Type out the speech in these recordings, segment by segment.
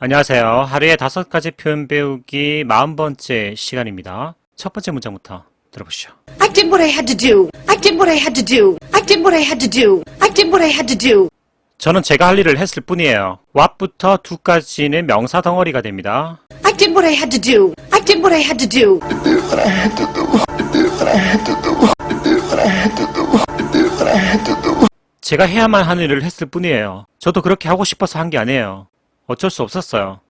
안녕하세요. 하루에 다섯 가지 표현 배우기 40번째 시간입니다. 첫 번째 문장부터 들어보시죠. I did what I had to do. I did what I had to do. I did what I had to do. I did what I had to do. 저는 제가 할 일을 했을 뿐이에요. what부터 do까지는 명사 덩어리가 됩니다. I did what I had to do. I did what I had to do. 제가 해야만 하는 일을 했을 뿐이에요. 저도 그렇게 하고 싶어서 한 게 아니에요. 어쩔 수 없었어요.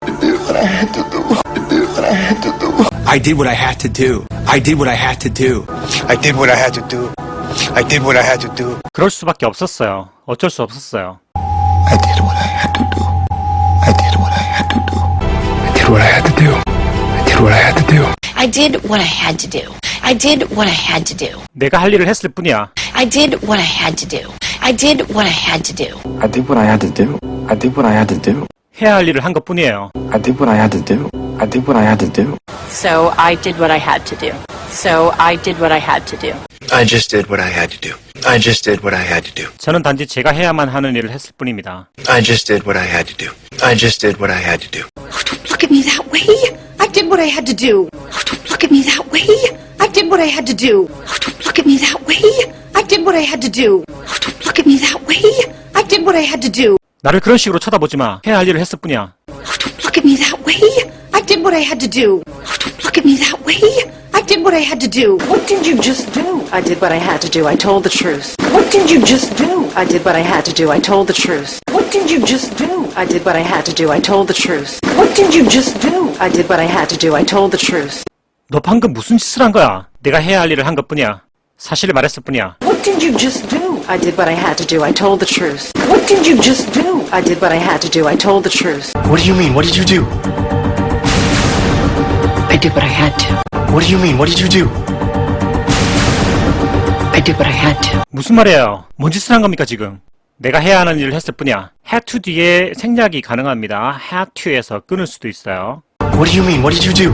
I did what I had to do. I did what I had to do. I did what I had to do. I did what I had to do. 그럴 수밖에 없었어요. 어쩔 수 없었어요. I did what I had to do. I did what I had to do. I did what I had to do. I did what I had to do. I did what I had to do. I did what I had to do. 내가 할 일을 했을 뿐이야. I did what I had to do. I did what I had to do. I did what I had to do. I did what I had to do. 해야 할 일을 한 것 뿐이에요. I did what I had to do. I did what I had to do. So I did what I had to do. So I did what I had to do. I just did what I had to do. I just did what I had to do. 저는 단지 제가 해야만 하는 일을 했을 뿐입니다. I just did what I had to do. I just did what I had to do. Don't look at me that way. I did what I had to do. Don't look at me that way. I did what I had to do. Don't look at me that way. I did what I had to do. Don't look at me that way. I did what I had to do. 나를 그런 식으로 쳐다보지 마. 해야 할 일을 했을 뿐이야. Don't look at me that way. I did what I had to do. Don't look at me that way. I did what I had to do. What did you just do? I did what I had to do. I told the truth. What did you just do? I did what I had to do. I told the truth. What did you just do? I did what I had to do. I told the truth. What did you just do? I did what I had to do. I told the truth. 너 방금 무슨 짓을 한 거야? 내가 해야 할 일을 한 것 뿐이야. 사실을 말했을 뿐이야. What did you just do? I did what I had to do. I told the truth. What did you just do? I did what I had to do. I told the truth. What do you mean? What did you do? I did what I had to. What do you mean? What did you do? I did what I had to. 무슨 말이에요? 뭔 짓을 한 겁니까 지금? 내가 해야 하는 일을 했을 뿐이야. had to 뒤에 생략이 가능합니다. had to에서 끊을 수도 있어요. What do you mean? What did you do?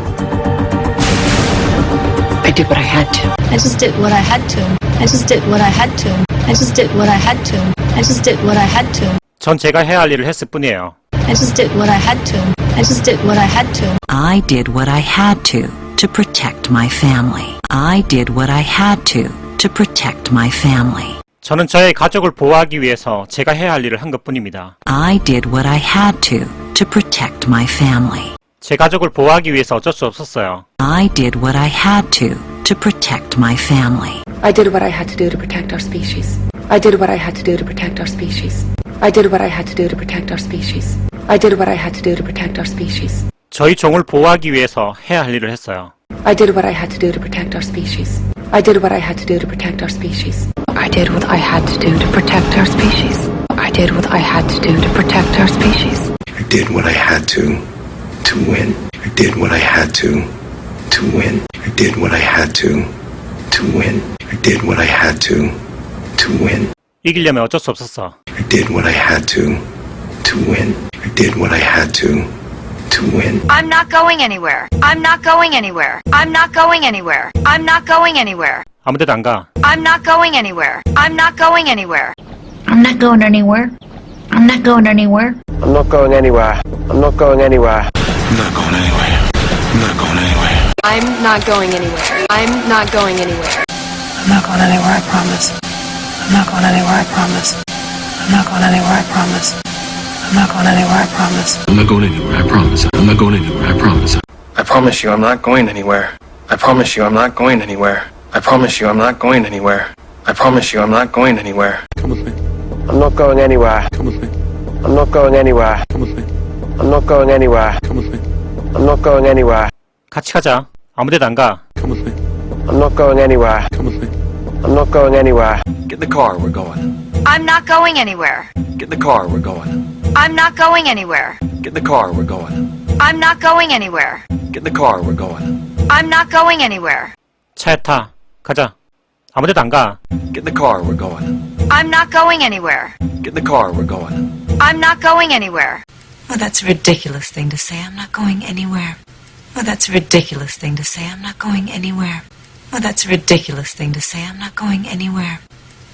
I did what I had to. I just did what I had to. I just did what I had to. I just did what I had to. I just did what I had to. 전 제가 해야 할 일을 했을 뿐이에요. I just did what I had to. I just did what I had to. I did what I had to to protect my family. I did what I had to to protect my family. 저는 저의 가족을 보호하기 위해서 제가 해야 할 일을 한 것뿐입니다. I did what I had to to protect my family. 제 가족을 보호하기 위해서 어쩔 수 없었어요. I did what I had to to protect my family. I did what I had to do to protect our species. I did what I had to do to protect our species. I did what I had to do to protect our species. I did what I had to do to protect our species. 저희 종을 보호하기 위해서 해야 할 일을 했어요. I did what I had to do to protect our species. I did what I had to do to protect our species. I did what I had to do to protect our species. I did what I had to do to protect our species. I did what I had to to win. I did what I had to to win. I did what I had to to win. I did what I had to to win. 이기려면 어쩔 수 없었어. I did what I had to to win. I did what I had to to win. I'm not going anywhere. I'm not going anywhere. I'm not going anywhere. I'm not going anywhere. 아무데도 안 가. I'm not going anywhere. I'm not going anywhere. I'm not going anywhere. I'm not going anywhere. I'm not going anywhere. I'm not going anywhere. I'm not going anywhere. I'm not going anywhere. I'm not going anywhere. I'm not going anywhere. I'm not going anywhere, I promise. I'm not going anywhere, I promise. I'm not going anywhere, I promise. I'm not going anywhere, I promise. I'm not going anywhere, I promise. I'm not going anywhere, I promise. I promise you I'm not going anywhere. I promise you I'm not going anywhere. I promise you I'm not going anywhere. I promise you I'm not going anywhere. Come with me. I'm not going anywhere. Come with me. I'm not going anywhere. Come with me. I'm not going anywhere. Come with me. I'm not going anywhere. 같이 가자. 아무데도 안 가. Come with me. I'm not going anywhere. Come with me. I'm not going anywhere. Get in the car, we're going. I'm not going anywhere. Get in the car, we're going. I'm not going anywhere. Get in the car, we're going. I'm not going anywhere. Get in the car, we're going. I'm not going anywhere. 차에 타. 가자. 아무데도 안 가. Get in the car, we're going. I'm not going anywhere. Get in the car, we're going. I'm not going anywhere. Oh, that's a ridiculous thing to say. I'm not going anywhere. Oh, that's a ridiculous thing to say. I'm not going anywhere. Oh, that's a ridiculous thing to say. I'm not going anywhere.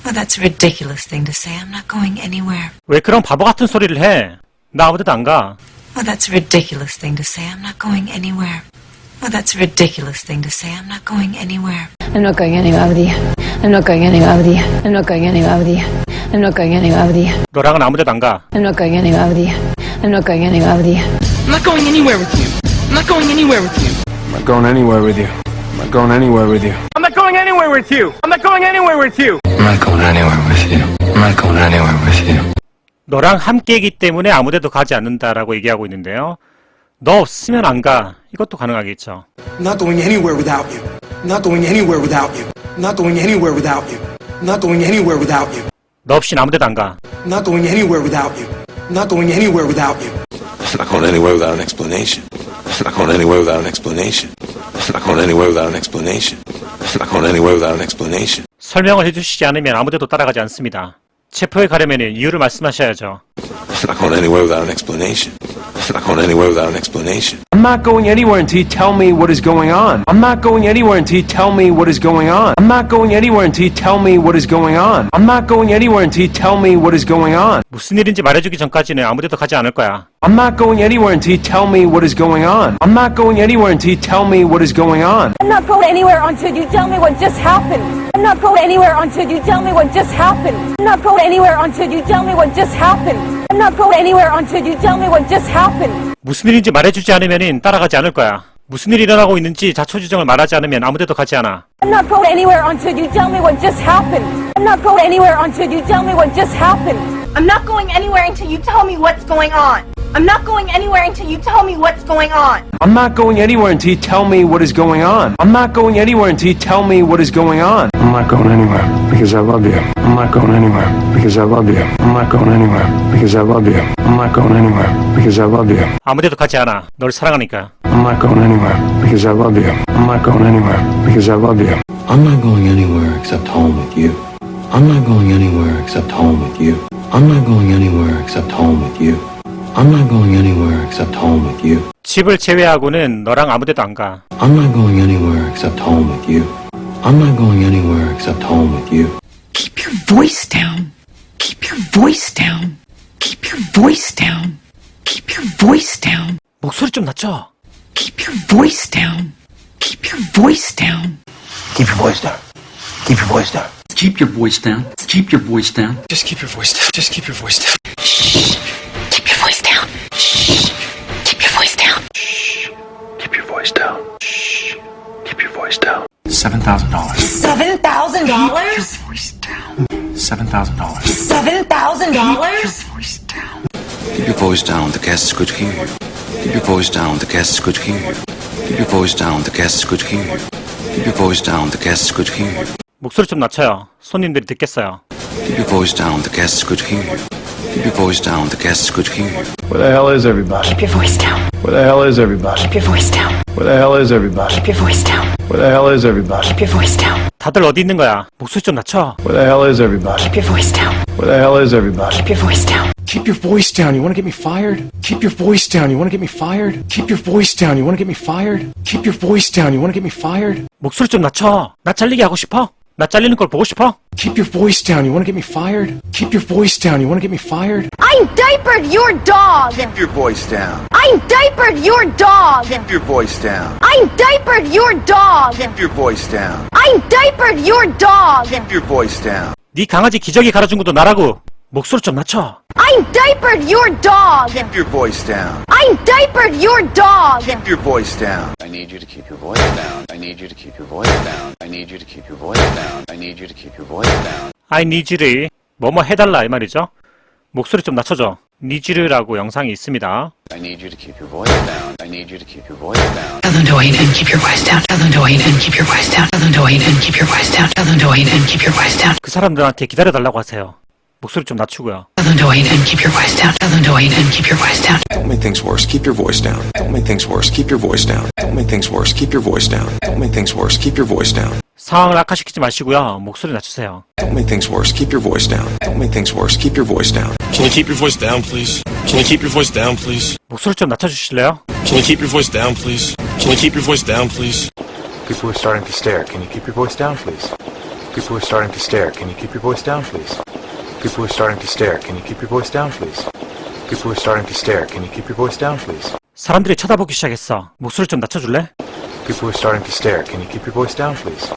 Oh, that's a ridiculous thing to say. I'm not going anywhere. 왜 그런 바보 같은 소리를 해? 나 아무데도 안 가. Oh, that's a ridiculous thing to say. I'm not going anywhere. Oh, that's a ridiculous thing to say. I'm not going anywhere. I'm not going anywhere with you. I'm not going anywhere with you. I'm not going anywhere with you. I'm not going anywhere with you. 너랑은 아무데도 안 가. I'm not going anywhere with you. I'm not going anywhere with you. I'm not going anywhere with you. I'm not going anywhere with you. I'm not going anywhere with you. I'm not going anywhere with you. I'm not going anywhere with you. I'm not going anywhere with you. I'm not going anywhere with you. I'm not going anywhere with you. 너랑 함께이기 때문에 아무데도 가지 않는다라고 얘기하고 있는데요. 너 없으면 안 가. 이것도 가능하겠죠. I'm not going anywhere without you. I'm not going anywhere without you. I'm not going anywhere without you. I'm not going anywhere without you. 너 없인 아무데도 안 가. I'm not going anywhere without you. I'm not going anywhere without you. I'm not going anywhere without an explanation. I'm not going anywhere without an explanation. I'm not going anywhere without an explanation. I'm not going anywhere without an explanation. 설명을 해주시지 않으면 아무데도 따라가지 않습니다. 체포에 가려면 이유를 말씀하셔야죠. I'm not going anywhere without an explanation. I'm not going anywhere without an explanation. I'm not going anywhere until you tell me what is going on. I'm not going anywhere until you tell me what is going on. I'm not going anywhere until you tell me what is going on. I'm not going anywhere until you tell me what is going on. 무슨 일인지 말해주기 전까지는 아무데도 가지 않을 거야. I'm not going anywhere until you tell me what is going on. I'm not going anywhere until you tell me what is going on. I'm not going anywhere until you tell me what just happened. I'm not going anywhere until you tell me what just happened. I'm not going anywhere until you tell me what just happened. I'm not going anywhere until you tell me what just happened. 무슨 일인지 말해주지 않으면 따라가지 않을 거야. 무슨 일이 일어나고 있는지 자초지정을 말하지 않으면 아무데도 가지 않아. I'm not going anywhere until you tell me what just happened. I'm not going anywhere until you tell me what just happened. I'm not going anywhere until you tell me what's going on. I'm not going anywhere until you tell me what's going on. I'm not going anywhere until you tell me what is going on. I'm not going anywhere until you tell me what is going on. I'm not going anywhere because I love you. I'm not going anywhere because I love you. I'm not going anywhere because I love you. I'm not going anywhere because I love you. 아무데도 가지 않아. 널 사랑하니까. I'm not going anywhere because I love you. I'm not going anywhere because I love you. I'm not going anywhere except home with you. I'm not going anywhere except home with you. I'm not going anywhere except home with you. I'm not going anywhere except home with you. 집을 제외하고는 너랑 아무데도 안 가. I'm not going anywhere except home with you. I'm not going anywhere except home with you. Keep your voice down. Keep your voice down. Keep your voice down. Keep your voice down. 목소리 좀 낮춰. Keep your voice down. Keep your voice down. Keep your voice down. Keep your voice down. Keep your voice down. Keep your voice down. Just keep your voice down. Just keep your voice down. Keep your voice down. Shh. Keep your voice down. Keep your voice down. Shh. Keep your voice down. Seven thousand dollars. Seven thousand dollars. Seven thousand dollars. Seven thousand dollars. Keep your voice down, the guests could hear you. Keep your voice down, the guests could hear you. Keep your voice down, the guests could hear you. Keep your voice down, the guests could hear you. 목소리 좀 낮춰요. 손님들이 듣겠어요. Keep your voice down, the guests could hear you. Keep your voice down, the guests could hear you. Where the hell is everybody? Keep your voice down. Where the hell is everybody? Keep your voice down. Where the hell is everybody? Keep your voice down. Where the hell is everybody? Keep your voice down. 다들 어디 있는 거야? 목소리 좀 낮춰. Where the hell is everybody? Keep your voice down. Where the hell is everybody? Keep your voice down. Keep your voice down. You want to get me fired? Keep your voice down. You want to get me fired? Keep your voice down. You want to get me fired? Keep your voice down. You want to get me fired? 목소리 좀 낮춰. 나 잘리게 하고 싶어? 나 잘리는 걸 보고 싶어? Keep your voice down. You want to get me fired? Keep your voice down. You want to get me fired? I diapered your dog. Keep your voice down. I diapered your dog. Keep your voice down. I diapered your dog. Keep your voice down. I diapered your dog. Keep your voice down. 네 강아지 기저귀 갈아준 것도 나라고. 목소리 좀 낮춰. I diapered your dog. Keep your voice down. I diapered your dog. Keep your voice down. I need you to keep your voice down. I need you to keep your voice down. I need you to keep your voice down. I need you to keep your voice down. I need you를 뭐뭐 해달라 이 말이죠. 목소리 좀 낮춰줘. 니지르라고 영상이 있습니다. I need you to keep your voice down. I need you to keep your voice down. Tell them to wait and keep your voice down. Tell them to wait and keep your voice down. Tell them to wait and keep your voice down. Tell them to wait and keep your voice down. 그 사람들한테 기다려달라고 하세요. 목소리 좀 낮추고요. Tell them to wait and keep your voice down. Tell them to wait and keep your voice down. Don't make things worse. Keep your voice down. Don't make things worse. Keep your voice down. Don't make things worse. Keep your voice down. Don't make things worse. Keep your voice down. 상황을 악화시키지 마시고요. 목소리 낮추세요. Don't make things worse. Keep your voice down. Don't make things worse. Keep your voice down. Can you keep your voice down, please? Can you keep your voice down, please? 목소리 좀 낮춰주실래요? Can you keep your voice down, please? Can you keep your voice down, please? People are starting to stare. Can you keep your voice down, please? People are starting to stare. Can you keep your voice down, please? People are starting to stare. Can you keep your voice down, please? People are starting to stare. Can you keep your voice down, please? 사람들이 쳐다보기 시작했어. 목소리 좀 낮춰줄래? People are starting to stare. Can you keep your voice down, please?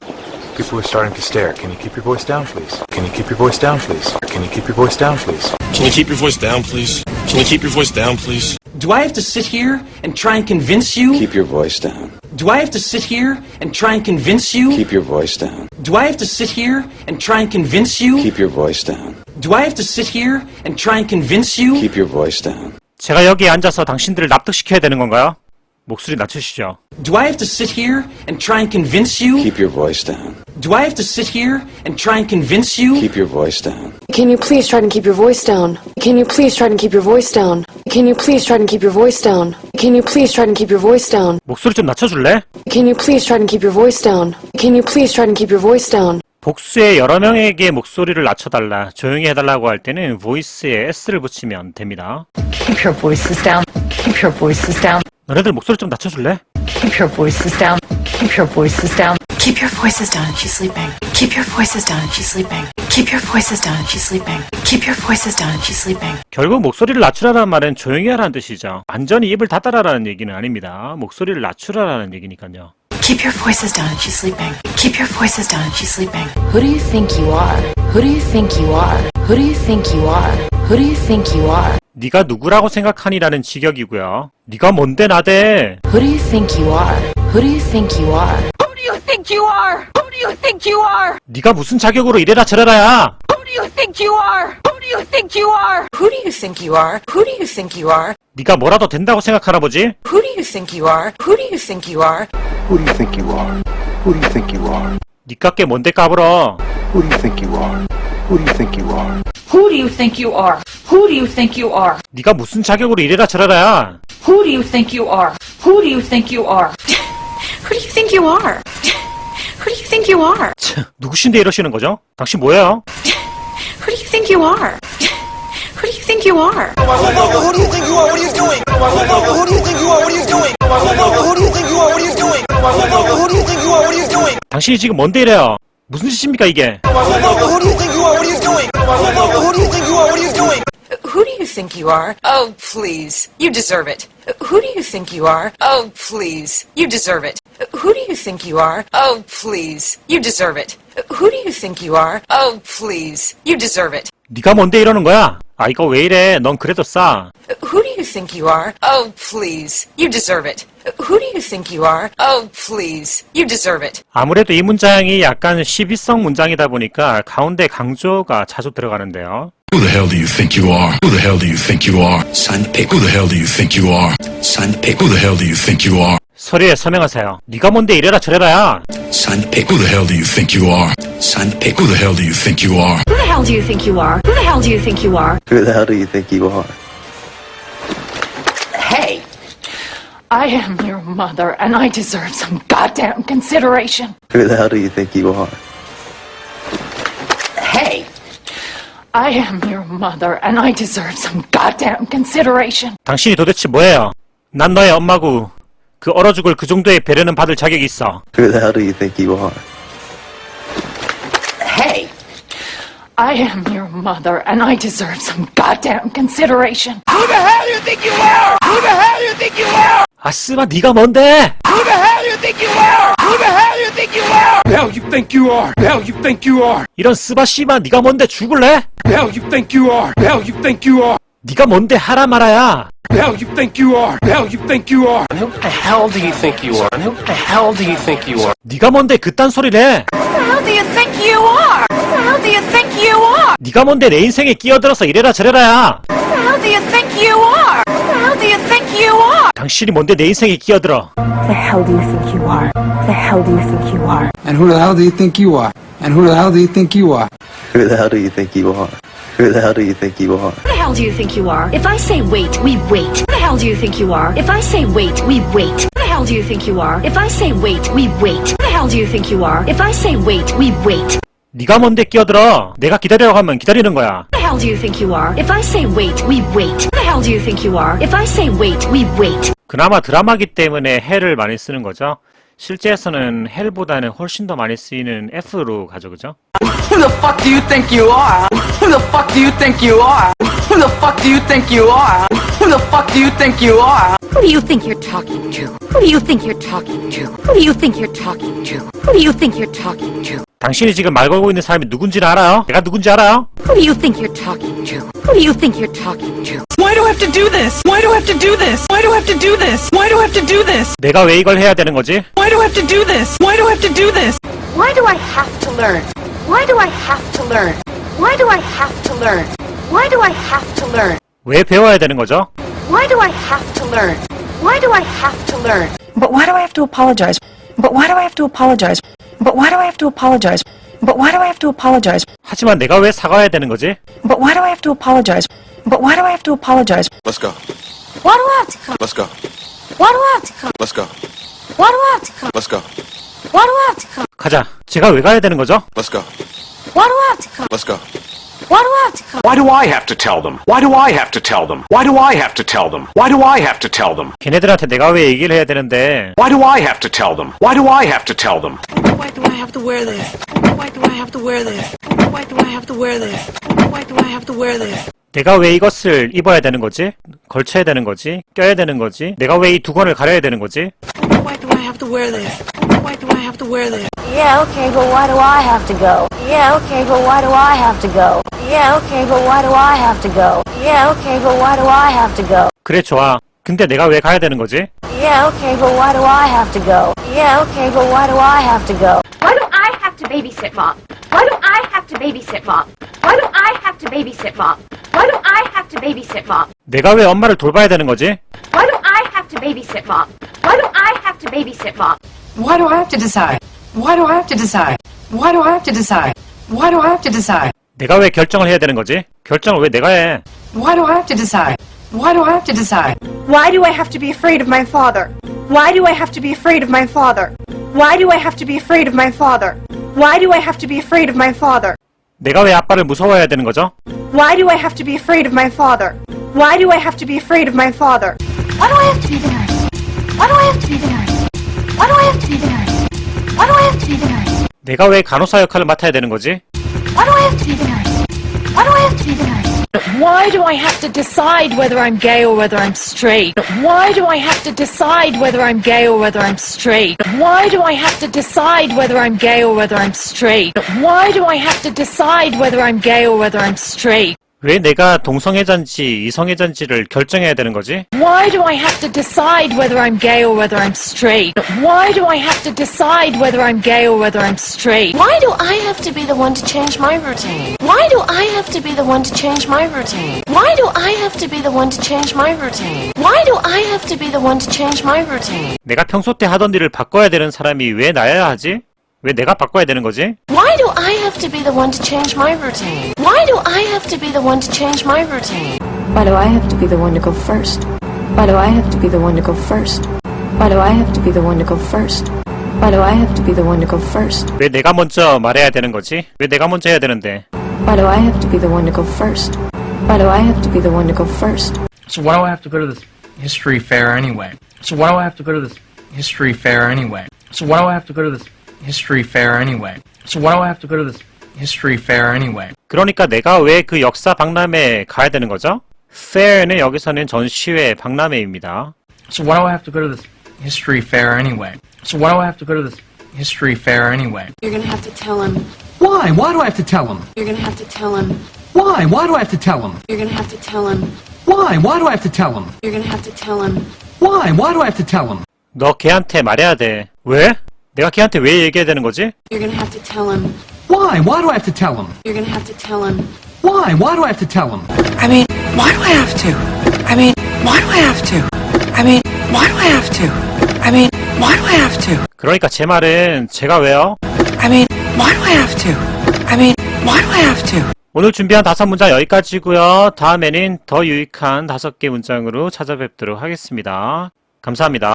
People are starting to stare. Can you keep your voice down, please? Can you keep your voice down, please? Can you keep your voice down, please? Can you keep your voice down, please? Can you keep your voice down, please? Do I have to sit here and try and convince you? Keep your voice down. Do I have to sit here and try and convince you? Keep your voice down. Do I have to sit here and try and convince you? Keep your voice down. Do I have to sit here and try and convince you? Keep your voice down. 제가 여기에 앉아서 당신들을 납득시켜야 되는 건가요? 목소리 낮추시죠. Do I have to sit here and try and convince you? Keep your voice down. Do I have to sit here and try and convince you? Keep your voice down. Can you please try to keep your voice down? Can you please try to keep your voice down? Can you please try to keep your voice down? Can you please try to keep your voice down? 목소리 좀 낮춰줄래? Can you please try to keep your voice down? Can you please try to keep your voice down? 복수의 여러 명에게 목소리를 낮춰달라, 조용히 해달라고 할 때는 voice에 s를 붙이면 됩니다. Keep your voices down. Keep your voices down. 너네들 목소리 좀 낮춰줄래? Keep your voices down. Keep your voices down. Keep your voices down and she's sleeping. Keep your voices down and she's sleeping. Keep your voices down and she's sleeping. Keep your voices down and she's sleeping. 결국 목소리를 낮추라는 말은 조용히 하라는 뜻이죠. 완전히 입을 닫아라라는 얘기는 아닙니다. 목소리를 낮추라라는 얘기니까요. Keep your voices down and she's sleeping. Keep your voices down and she's sleeping. Who do you think you are? Who do you think you are? Who do you think you are? Who do you think you are? 네가 누구라고 생각하니라는 직역이고요. 네가 뭔데 나대? Who do you think you are? Who do you think you are? Who do you think you are? Who do you think you are? 네가 무슨 자격으로 이래라 저래라야? Who do you think you are? Who do you think you are? Who do you think you are? Who do you think you are? 네가 뭐라도 된다고 생각하나 보지? Who do you think you are? Who do you think you are? Who do you think you are? Who do you think you are? 니깎게 뭔데 까불어? Who do you think you are? Who do you think you are? Who do you think you are? Who do you think you are? 네가 무슨 자격으로 이래라 저래라야? Who do you think you are? Who do you think you are? Who do you think you are? Who do you think you are? 참, 누구신데 이러시는 거죠? 당신 뭐예요? Who do you think you are? Who do you think you are? Who do you think you are? What are you doing? Who do you think you are? What are you doing? Who do you think you are? What are you doing? Who do you think you are? What are you doing? 당신이 지금 뭔데 이래요? 무슨 짓입니까 이게? Who do you think you are? What are you doing? Who do you think you are? What are you doing? Who do you think you are? Oh, please. You deserve it. Who do you think you are? Oh, please. You deserve it. Who do you think you are? Oh, please. You deserve it. Who do you think you are? Oh, please. You deserve it. 네가 뭔데 이러는 거야? 아 이거 왜 이래? 넌 그래도 싸. Who do you think you are? Oh, please. You deserve it. Who do you think you are? Oh, please. You deserve it. 아무래도 이 문장이 약간 시비성 문장이다 보니까 가운데 강조가 자주 들어가는데요. Who the hell do you think you are? Who the hell do you think you are? Sign the paper. Who the hell do you think you are? Sign the paper. Who the hell do you think you are? 서류에 서명하세요. 네가 뭔데 이래라 저래라야. Sign the paper. Who the hell do you think you are? Sign the paper. Who the hell do you think you are? Who the hell do you think you are? Who the hell do you think you are? Who the hell do you think you are? Hey! I am your mother, and I deserve some goddamn consideration. Who the hell do you think you are? Hey! I am your mother, and I deserve some goddamn consideration. 당신이 도대체 뭐예요? 난 너의 엄마고 그 얼어 죽을 그 정도의 배려는 받을 자격이 있어. Who the hell do you think you are? Hey! I am your mother, and I deserve some goddamn consideration. Who the hell do you think you are? Who the hell do you think you are? 아스마 네가 뭔데? Who the hell do you think you are? Who the hell do you think you are? The hell you think you are? The hell you think you are? 이런 스바 씨바 네가 뭔데 죽을래? The hell you think you are? The hell you think you are? 네가 뭔데 하라 말아야. The hell you think you are? The hell you think you are? Who the hell do you think you are? Who the hell do you think you are? 네가 뭔데 그딴 소리래? Who the hell do you think you are? Who the hell do you think you are? 네가 뭔데 내 인생에 끼어들어서 이래라 저래라야. Who the hell do you think you are? Who the hell do you think you are? 당신이 뭔데 내 인생에 끼어들어? The hell do you think you are? The hell do you think you are? And who the hell do you think you are? And who the hell do you think you are? Who the hell do you think you are? Who the hell do you think you are? Who the hell do you think you are? If I say wait, we wait. Who the hell do you think you are? If I say wait, we wait. Who the hell do you think you are? If I say wait, we wait. Who the hell do you think you are? If I say wait, we wait. 네가 뭔데 끼어들어? 내가 기다리라고 하면 기다리는 거야. Who the hell do you think you are? If I say wait, we wait. Who the hell do you think you are? If I say wait, we wait. 그나마 드라마기 때문에 헬을 많이 쓰는 거죠. 실제에서는 헬보다는 훨씬 더 많이 쓰이는 F로 가죠, 그죠? Who the fuck do you think you are? Who the fuck do you think you are? Who the fuck do you think you are? Who the fuck do you think you are? Who do you think you're talking to? Who do you think you're talking to? Who do you think you're talking to? Who do you think you're talking to? 당신이 지금 말 걸고 있는 사람이 누군지는 알아요? 내가 누군지 알아요? Who do you think you're talking to? Who do you think you're talking to? Why do I have to do this? Why do I have to do this? Why do I have to do have to do this? 내가 왜 이걸 해야 되는 거지? Why do I have to do this? Why do I have to do this? Why do I have to learn? Why do I have to learn? Why do I have to learn? Why do I have to learn? 왜 배워야 되는 거죠? Why do I have to learn? Why do I have to learn? But why do I have to apologize? But why do I have to apologize? But why do I have to apologize? But why do I have to apologize? 하지만 내가 왜 사과해야 되는 거지? But why do I have to apologize? But why do I have to apologize? Let's go. Why do I have to come? Let's go. Why do I have to come? Let's go. Why do I have to come? Let's go. Why do I have to come? 가자. 제가 왜 가야 되는 거죠? Let's go. Why do I have to come? Let's go. Why do I have to come? Why do I have to tell them? Why do I have to tell them? Why do I have to tell them? Why do I have to tell them? 걔네들한테 내가 왜 얘기를 해야 되는데 Why do I have to tell them? Why do I have to tell them? Why do I have to wear this? Why do I have to wear this? Why do I have to wear this? Why do I have to wear this? 내가 왜 이것을 입어야 되는 거지? 걸쳐야 되는 거지? 껴야 되는 거지? 내가 왜 이 두건을 가려야 되는 거지? Why do I have to wear this? Why do I have to wear this? Yeah, okay, but why do I have to go? Yeah, okay, but why do I have to go? Yeah, okay, but why do I have to go? Yeah, okay, but why do I have to go? 그래 좋아. 근데 내가 왜 가야 되는 거지? Yeah, okay, but why do I have to go? Yeah, okay, but why do I have to go? Why do I have to babysit mom? Why do I have to babysit mom? Why do I have to babysit mom? Why do I have to babysit mom? 내가 왜 엄마를 돌봐야 되는 거지? Why do I have to babysit mom? Why do I have to babysit mom? Why do I have to decide? Why do I have to decide? Why do I have to decide? Why do I have to decide? 내가 왜 결정을 해야 되는 거지? 결정을 왜 내가 해? Why do I have to decide? Why do I have to decide? Why do I have to be afraid of my father? Why do I have to be afraid of my father? Why do I have to be afraid of my father? Why do I have to be afraid of my father? 내가 왜 아빠를 무서워해야 되는 거죠? Why do I have to be afraid of my father? Why do I have to be afraid of my father? Why do I have to be the nurse? Why do I have to be the nurse? Why do I have to be the nurse? Why do I have to be the nurse? 내가 왜 간호사 역할을 맡아야 되는 거지? Why do I have to be the nurse? Why do I have to be the nurse? Why do I have to decide whether I'm gay or whether I'm straight? Why do I have to decide whether I'm gay or whether I'm straight? Why do I have to decide whether I'm gay or whether I'm straight? Why do I have to decide whether I'm gay or whether I'm straight? 왜 내가 동성애자인지 이성애자인지를 결정해야 되는 거지? Why do I have to decide whether I'm gay or whether I'm straight? Why do I have to decide whether I'm gay or whether I'm straight? Why do I have to be the one to change my routine? Why do I have to be the one to change my routine? Why do I have to be the one to change my routine? Why do I have to be the one to change my routine? 내가 평소 때 하던 일을 바꿔야 되는 사람이 왜 나야 하지? 왜 내가 바꿔야 되는 거지? Why do I have to be the one to change my routine? Why do I have to be the one to change my routine? Why do I have to be the one to go first? Why do I have to be the one to go first? Why do I have to be the one to go first? Why do I have to be the one to go first? 왜 내가 먼저 말해야 되는 거지? 왜 내가 먼저 해야 되는데? Why do I have to be the one to go first? Why do I have to be the one to go first? So why do I have to go to this history fair anyway? So why do I have to go to this history fair anyway? So why do I have to go to this history fair anyway? So why do I have to go to this history fair anyway? 그러니까 내가 왜 그 역사 박람회에 가야 되는 거죠? fair는 여기서는 전시회 박람회입니다. So why do I have to go to this history fair anyway? So why do I have to go to this history fair anyway? You're gonna have to tell him. Why? Why do I have to tell him? You're gonna have to tell him. Why? Why do I have to tell him? You're gonna have to tell him. Why? Why do I have to tell him? You're gonna have to tell him. Why? Why do I have to tell him? 너 걔한테 말해야 돼. 왜? 내가 걔한테 왜 얘기해야 되는 거지? You're gonna have to tell him. Why? Why do I have to tell him? You're gonna have to tell him. Why? Why do I have to tell him? I mean, why do I have to? I mean, why do I have to? I mean, why do I have to? I mean, why do I have to? 그러니까 제 말은 제가 왜요? I mean, why do I have to? I mean, why do I have to? 오늘 준비한 다섯 문장 여기까지고요. 다음에는 더 유익한 다섯 개 문장으로 찾아뵙도록 하겠습니다. 감사합니다.